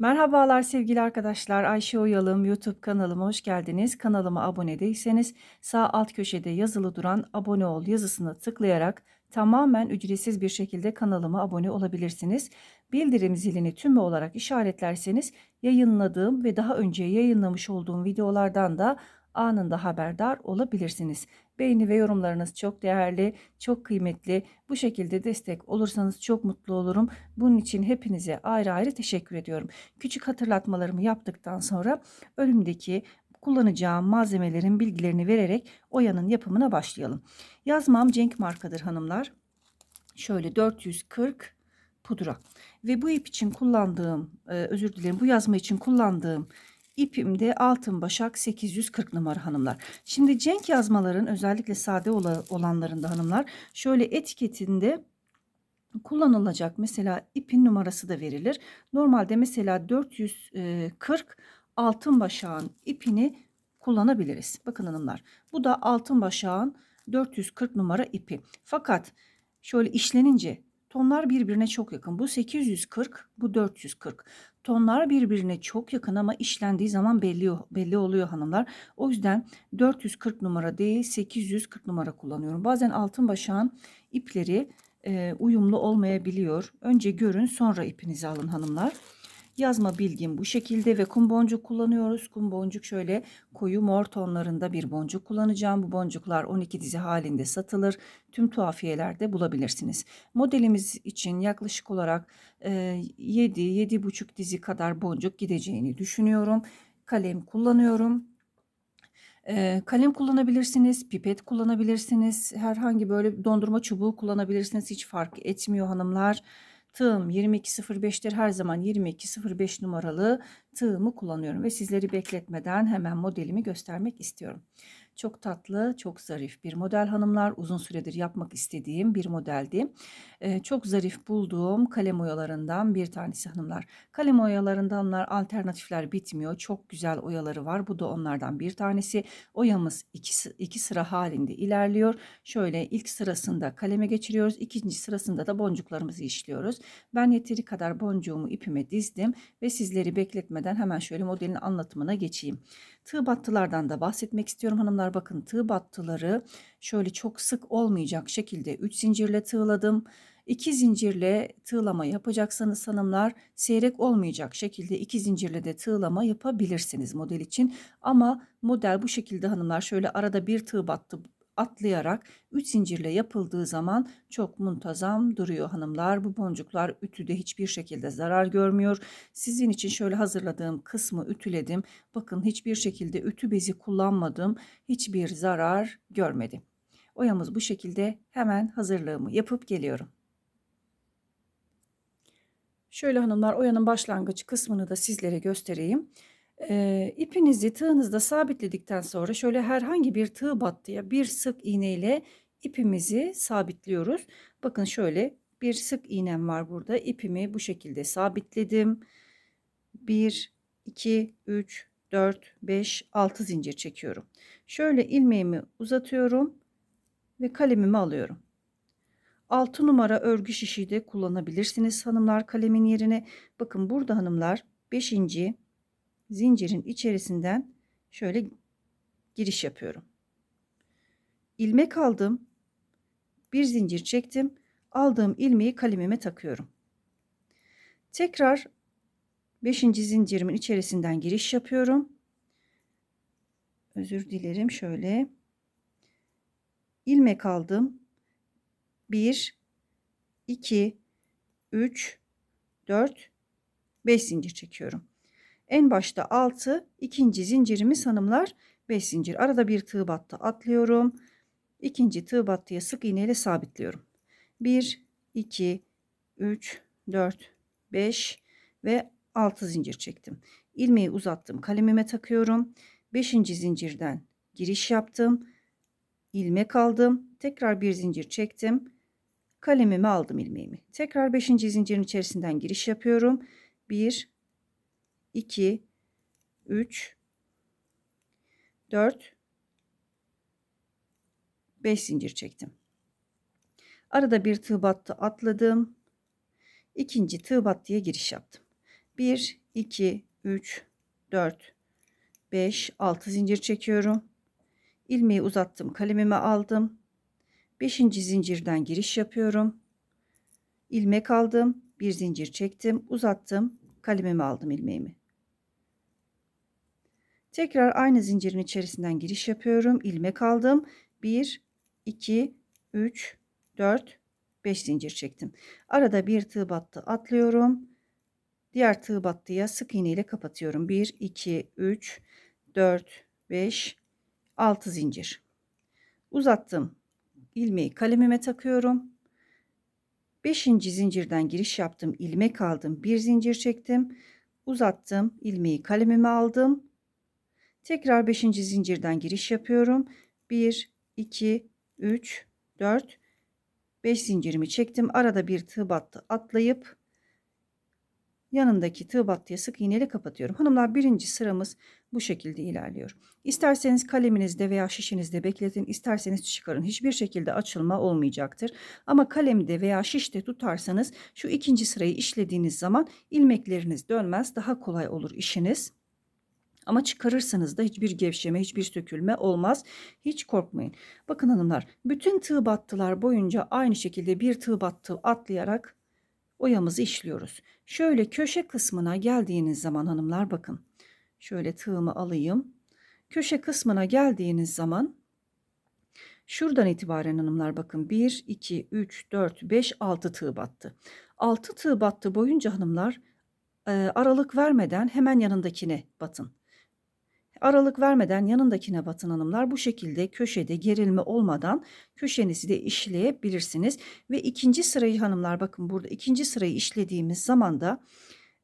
Merhabalar sevgili arkadaşlar. Ayşe Oyalım YouTube kanalıma hoş geldiniz. Kanalıma abone değilseniz sağ alt köşede yazılı duran abone ol yazısını tıklayarak tamamen ücretsiz bir şekilde kanalıma abone olabilirsiniz. Bildirim zilini tümü olarak işaretlerseniz yayınladığım ve daha önce yayınlamış olduğum videolardan da anında haberdar olabilirsiniz. Beğeni ve yorumlarınız çok değerli, çok kıymetli. Bu şekilde destek olursanız çok mutlu olurum. Bunun için hepinize ayrı ayrı teşekkür ediyorum. Küçük hatırlatmalarımı yaptıktan sonra önümdeki kullanacağım malzemelerin bilgilerini vererek oyanın yapımına başlayalım. Yazmam Cenk markadır hanımlar. Şöyle 440 pudra ve bu ip için kullandığım e, özür dilerim bu yazma için kullandığım İpimde altın başak 840 numara hanımlar. Şimdi cenk yazmaların özellikle sade olanlarında hanımlar şöyle etiketinde kullanılacak mesela ipin numarası da verilir. Normalde mesela 440 altın başağın ipini kullanabiliriz. Bakın hanımlar bu da altın başağın 440 numara ipi. Fakat şöyle işlenince tonlar birbirine çok yakın. Bu 840, bu 440. Tonlar birbirine çok yakın ama işlendiği zaman belli, belli oluyor hanımlar. O yüzden 440 numara değil 840 numara kullanıyorum. Bazen altın başağın ipleri e, uyumlu olmayabiliyor. Önce görün sonra ipinizi alın hanımlar. Yazma bilgim bu şekilde ve kum boncuk kullanıyoruz. Kum boncuk şöyle koyu mor tonlarında bir boncuk kullanacağım. Bu boncuklar 12 dizi halinde satılır. Tüm tuhafiyelerde bulabilirsiniz. Modelimiz için yaklaşık olarak 7-7,5 dizi kadar boncuk gideceğini düşünüyorum. Kalem kullanıyorum. kalem kullanabilirsiniz, pipet kullanabilirsiniz, herhangi böyle dondurma çubuğu kullanabilirsiniz. Hiç fark etmiyor hanımlar. Tığım 2205'tir. Her zaman 2205 numaralı tığımı kullanıyorum ve sizleri bekletmeden hemen modelimi göstermek istiyorum. Çok tatlı, çok zarif bir model hanımlar. Uzun süredir yapmak istediğim bir modeldi. Ee, çok zarif bulduğum kalem oyalarından bir tanesi hanımlar. Kalem oyalarından alternatifler bitmiyor. Çok güzel oyaları var. Bu da onlardan bir tanesi. Oyamız iki, iki sıra halinde ilerliyor. Şöyle ilk sırasında kaleme geçiriyoruz. İkinci sırasında da boncuklarımızı işliyoruz. Ben yeteri kadar boncuğumu ipime dizdim ve sizleri bekletmeden hemen şöyle modelin anlatımına geçeyim. Tığ battılardan da bahsetmek istiyorum hanımlar. Bakın tığ battıları şöyle çok sık olmayacak şekilde 3 zincirle tığladım. 2 zincirle tığlama yapacaksanız hanımlar seyrek olmayacak şekilde 2 zincirle de tığlama yapabilirsiniz model için. Ama model bu şekilde hanımlar şöyle arada bir tığ battı atlayarak 3 zincirle yapıldığı zaman çok muntazam duruyor hanımlar. Bu boncuklar ütüde hiçbir şekilde zarar görmüyor. Sizin için şöyle hazırladığım kısmı ütüledim. Bakın hiçbir şekilde ütü bezi kullanmadım. Hiçbir zarar görmedim. Oyamız bu şekilde hemen hazırlığımı yapıp geliyorum. Şöyle hanımlar oyanın başlangıç kısmını da sizlere göstereyim. E, ipinizi tığınızda sabitledikten sonra şöyle herhangi bir tığ battıya bir sık iğne ile ipimizi sabitliyoruz. Bakın şöyle bir sık iğnem var burada. İpimi bu şekilde sabitledim. 1, 2, 3, 4, 5, 6 zincir çekiyorum. Şöyle ilmeğimi uzatıyorum ve kalemimi alıyorum. 6 numara örgü şişi de kullanabilirsiniz hanımlar kalemin yerine. Bakın burada hanımlar 5 zincirin içerisinden şöyle giriş yapıyorum. İlmek aldım. Bir zincir çektim. Aldığım ilmeği kalemime takıyorum. Tekrar 5. zincirimin içerisinden giriş yapıyorum. Özür dilerim şöyle. ilmek aldım. 1 2 3 4 5 zincir çekiyorum. En başta 6, ikinci zincirimiz hanımlar 5 zincir. Arada bir tığ battı atlıyorum. İkinci tığ battıya sık iğne ile sabitliyorum. 1, 2, 3, 4, 5 ve 6 zincir çektim. İlmeği uzattım. Kalemime takıyorum. 5. zincirden giriş yaptım. ilmek aldım. Tekrar bir zincir çektim. Kalemimi aldım ilmeğimi. Tekrar 5. zincirin içerisinden giriş yapıyorum. 1 2 3 4 5 zincir çektim. Arada bir tığ battı atladım. İkinci tığ battıya giriş yaptım. 1 2, 3, 4, 5, 6 zincir çekiyorum. İlmeği uzattım. Kalemimi aldım. 5. zincirden giriş yapıyorum. İlmek aldım. Bir zincir çektim. Uzattım. Kalemimi aldım ilmeğimi. Tekrar aynı zincirin içerisinden giriş yapıyorum. İlmek aldım. 1, 2, 3, 4, 5 zincir çektim. Arada bir tığ battı atlıyorum. Diğer tığ battıya sık iğne ile kapatıyorum. 1, 2, 3, 4, 5, 6 zincir. Uzattım. ilmeği kalemime takıyorum. 5. zincirden giriş yaptım. ilmek aldım. Bir zincir çektim. Uzattım. ilmeği kalemime aldım. Tekrar 5. zincirden giriş yapıyorum. 1, 2, 3, 4, 5 zincirimi çektim. Arada bir tığ battı atlayıp yanındaki tığ battıya sık iğneyle kapatıyorum. Hanımlar birinci sıramız bu şekilde ilerliyor. İsterseniz kaleminizde veya şişinizde bekletin, isterseniz çıkarın. Hiçbir şekilde açılma olmayacaktır. Ama kalemde veya şişte tutarsanız şu ikinci sırayı işlediğiniz zaman ilmekleriniz dönmez. Daha kolay olur işiniz. Ama çıkarırsanız da hiçbir gevşeme, hiçbir sökülme olmaz. Hiç korkmayın. Bakın hanımlar, bütün tığ battılar boyunca aynı şekilde bir tığ battı atlayarak oyamızı işliyoruz. Şöyle köşe kısmına geldiğiniz zaman hanımlar bakın. Şöyle tığımı alayım. Köşe kısmına geldiğiniz zaman şuradan itibaren hanımlar bakın 1, 2, 3, 4, 5, 6 tığ battı. 6 tığ battı boyunca hanımlar aralık vermeden hemen yanındakine batın. Aralık vermeden yanındakine batın hanımlar bu şekilde köşede gerilme olmadan köşenizi de işleyebilirsiniz. Ve ikinci sırayı hanımlar bakın burada ikinci sırayı işlediğimiz zaman da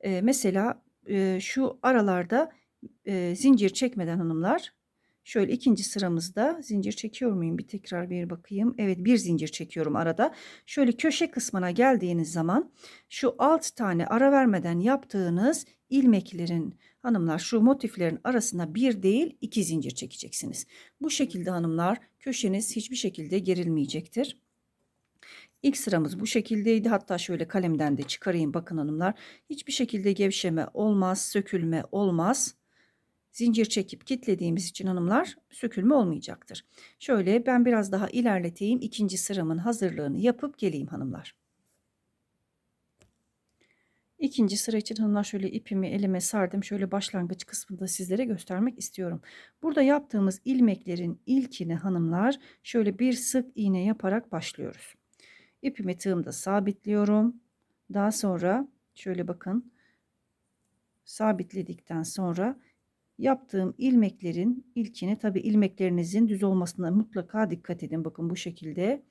e, mesela e, şu aralarda e, zincir çekmeden hanımlar şöyle ikinci sıramızda zincir çekiyor muyum bir tekrar bir bakayım. Evet bir zincir çekiyorum arada. Şöyle köşe kısmına geldiğiniz zaman şu alt tane ara vermeden yaptığınız ilmeklerin hanımlar şu motiflerin arasına bir değil iki zincir çekeceksiniz. Bu şekilde hanımlar köşeniz hiçbir şekilde gerilmeyecektir. İlk sıramız bu şekildeydi. Hatta şöyle kalemden de çıkarayım bakın hanımlar. Hiçbir şekilde gevşeme olmaz, sökülme olmaz. Zincir çekip kitlediğimiz için hanımlar sökülme olmayacaktır. Şöyle ben biraz daha ilerleteyim. ikinci sıramın hazırlığını yapıp geleyim hanımlar. İkinci sıra için hanımlar şöyle ipimi elime sardım. Şöyle başlangıç kısmında sizlere göstermek istiyorum. Burada yaptığımız ilmeklerin ilkini hanımlar şöyle bir sık iğne yaparak başlıyoruz. İpimi tığımda sabitliyorum. Daha sonra şöyle bakın sabitledikten sonra yaptığım ilmeklerin ilkini tabi ilmeklerinizin düz olmasına mutlaka dikkat edin. Bakın bu şekilde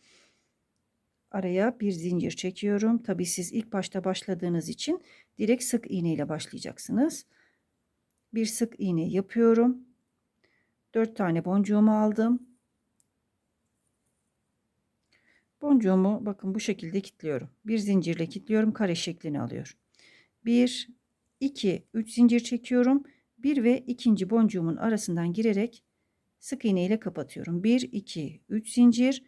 araya bir zincir çekiyorum. Tabi siz ilk başta başladığınız için direkt sık iğne ile başlayacaksınız. Bir sık iğne yapıyorum. 4 tane boncuğumu aldım. Boncuğumu bakın bu şekilde kilitliyorum. Bir zincirle kilitliyorum. Kare şeklini alıyor. 1 2 3 zincir çekiyorum. 1 ve ikinci boncuğumun arasından girerek sık iğne ile kapatıyorum. 1 2 3 zincir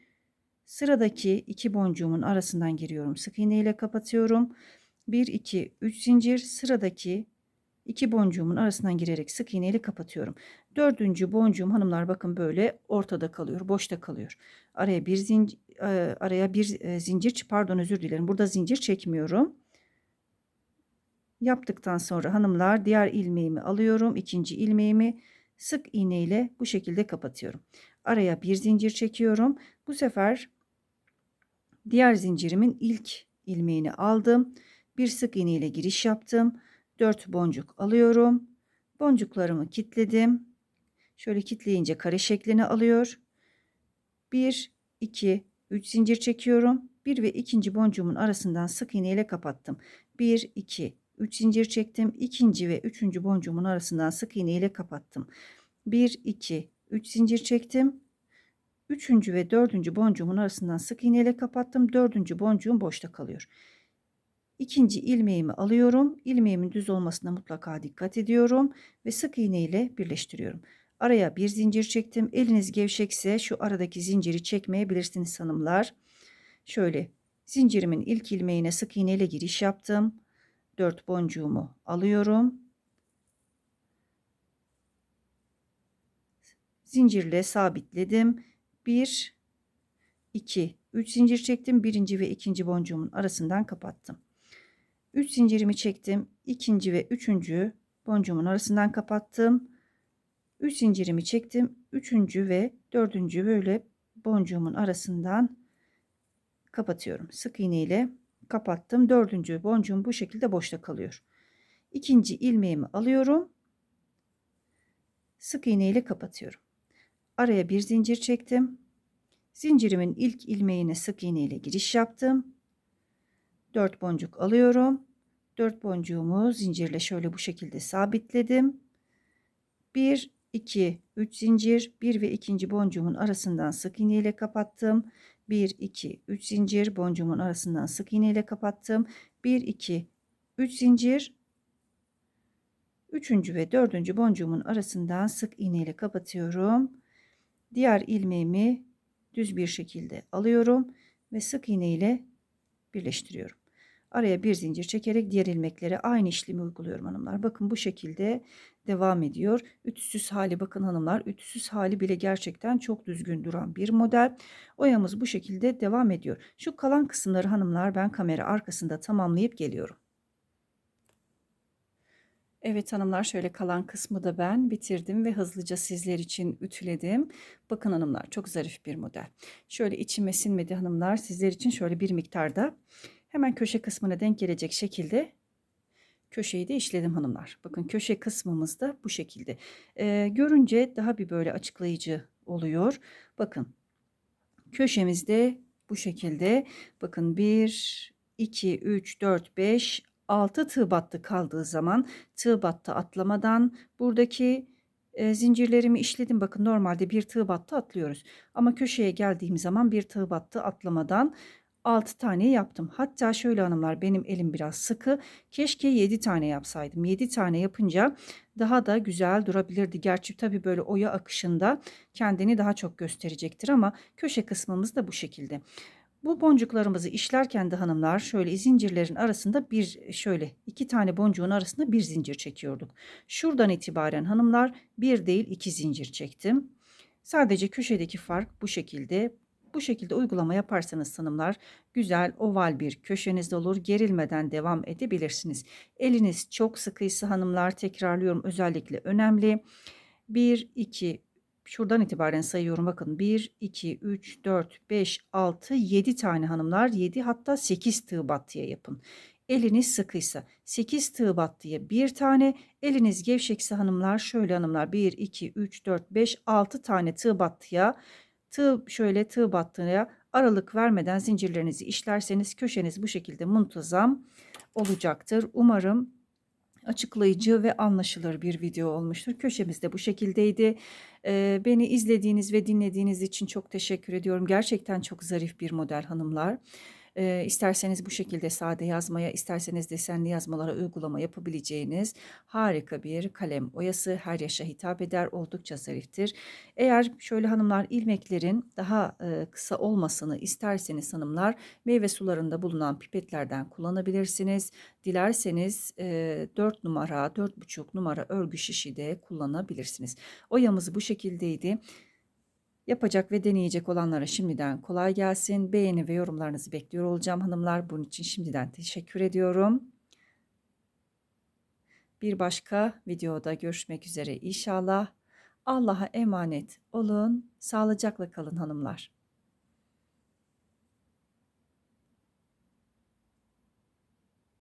Sıradaki iki boncuğumun arasından giriyorum. Sık iğne ile kapatıyorum. 1 2 3 zincir sıradaki iki boncuğumun arasından girerek sık iğne ile kapatıyorum. Dördüncü boncuğum hanımlar bakın böyle ortada kalıyor, boşta kalıyor. Araya bir zincir araya bir e, zincir pardon özür dilerim. Burada zincir çekmiyorum. Yaptıktan sonra hanımlar diğer ilmeğimi alıyorum. ikinci ilmeğimi sık iğne ile bu şekilde kapatıyorum. Araya bir zincir çekiyorum. Bu sefer Diğer zincirimin ilk ilmeğini aldım. Bir sık iğne ile giriş yaptım. 4 boncuk alıyorum. Boncuklarımı kitledim. Şöyle kitleyince kare şeklini alıyor. 1 2 3 zincir çekiyorum. 1 ve ikinci boncuğumun arasından sık iğne ile kapattım. 1 2 3 zincir çektim. İkinci ve üçüncü boncuğumun arasından sık iğne ile kapattım. 1 2 3 zincir çektim. Üçüncü ve dördüncü boncuğumun arasından sık iğneyle kapattım. Dördüncü boncuğum boşta kalıyor. İkinci ilmeğimi alıyorum. İlmeğimin düz olmasına mutlaka dikkat ediyorum ve sık iğne ile birleştiriyorum. Araya bir zincir çektim. Eliniz gevşekse şu aradaki zinciri çekmeyebilirsiniz hanımlar. Şöyle zincirimin ilk ilmeğine sık iğne ile giriş yaptım. 4 boncuğumu alıyorum. Zincirle sabitledim 1 2 3 zincir çektim. Birinci ve ikinci boncuğumun arasından kapattım. 3 zincirimi çektim. ikinci ve üçüncü boncuğumun arasından kapattım. 3 zincirimi çektim. Üçüncü ve dördüncü böyle boncuğumun arasından kapatıyorum. Sık iğne ile kapattım. Dördüncü boncuğum bu şekilde boşta kalıyor. İkinci ilmeğimi alıyorum. Sık iğne ile kapatıyorum. Araya bir zincir çektim. Zincirimin ilk ilmeğine sık iğne ile giriş yaptım. 4 boncuk alıyorum. 4 boncuğumu zincirle şöyle bu şekilde sabitledim. 1 2 3 zincir 1 ve 2. boncuğumun arasından sık iğne ile kapattım. 1 2 3 zincir boncuğumun arasından sık iğne ile kapattım. 1 2 3 zincir 3. ve 4. boncuğumun arasından sık iğne ile kapatıyorum. Diğer ilmeğimi düz bir şekilde alıyorum ve sık iğne ile birleştiriyorum. Araya bir zincir çekerek diğer ilmeklere aynı işlemi uyguluyorum hanımlar. Bakın bu şekilde devam ediyor. Ütüsüz hali bakın hanımlar. Ütüsüz hali bile gerçekten çok düzgün duran bir model. Oyamız bu şekilde devam ediyor. Şu kalan kısımları hanımlar ben kamera arkasında tamamlayıp geliyorum. Evet hanımlar şöyle kalan kısmı da ben bitirdim ve hızlıca sizler için ütüledim. Bakın hanımlar çok zarif bir model. Şöyle içime sinmedi hanımlar sizler için şöyle bir miktarda hemen köşe kısmına denk gelecek şekilde köşeyi de işledim hanımlar. Bakın köşe kısmımız da bu şekilde. Ee, görünce daha bir böyle açıklayıcı oluyor. Bakın köşemizde bu şekilde bakın 1 2 3 4 5 6 tığ battı kaldığı zaman tığ battı atlamadan buradaki e, zincirlerimi işledim. Bakın normalde bir tığ battı atlıyoruz. Ama köşeye geldiğim zaman bir tığ battı atlamadan 6 tane yaptım. Hatta şöyle hanımlar benim elim biraz sıkı. Keşke 7 tane yapsaydım. 7 tane yapınca daha da güzel durabilirdi. Gerçi tabii böyle oya akışında kendini daha çok gösterecektir ama köşe kısmımız da bu şekilde. Bu boncuklarımızı işlerken de hanımlar şöyle zincirlerin arasında bir şöyle iki tane boncuğun arasında bir zincir çekiyorduk. Şuradan itibaren hanımlar bir değil iki zincir çektim. Sadece köşedeki fark bu şekilde. Bu şekilde uygulama yaparsanız hanımlar güzel oval bir köşeniz olur. Gerilmeden devam edebilirsiniz. Eliniz çok sıkıysa hanımlar tekrarlıyorum özellikle önemli. 1, 2, şuradan itibaren sayıyorum bakın 1 2 3 4 5 6 7 tane hanımlar 7 hatta 8 tığ battıya yapın. Eliniz sıkıysa 8 tığ battıya bir tane eliniz gevşekse hanımlar şöyle hanımlar 1 2 3 4 5 6 tane tığ battıya tığ şöyle tığ battıya aralık vermeden zincirlerinizi işlerseniz köşeniz bu şekilde muntazam olacaktır. Umarım açıklayıcı ve anlaşılır bir video olmuştur. Köşemiz de bu şekildeydi. Ee, beni izlediğiniz ve dinlediğiniz için çok teşekkür ediyorum. Gerçekten çok zarif bir model hanımlar. E, isterseniz bu şekilde sade yazmaya, isterseniz desenli yazmalara uygulama yapabileceğiniz harika bir kalem oyası. Her yaşa hitap eder, oldukça zariftir. Eğer şöyle hanımlar ilmeklerin daha e, kısa olmasını isterseniz hanımlar meyve sularında bulunan pipetlerden kullanabilirsiniz. Dilerseniz e, 4 numara, 4,5 numara örgü şişi de kullanabilirsiniz. Oyamız bu şekildeydi. Yapacak ve deneyecek olanlara şimdiden kolay gelsin. Beğeni ve yorumlarınızı bekliyor olacağım hanımlar. Bunun için şimdiden teşekkür ediyorum. Bir başka videoda görüşmek üzere inşallah. Allah'a emanet olun. Sağlıcakla kalın hanımlar.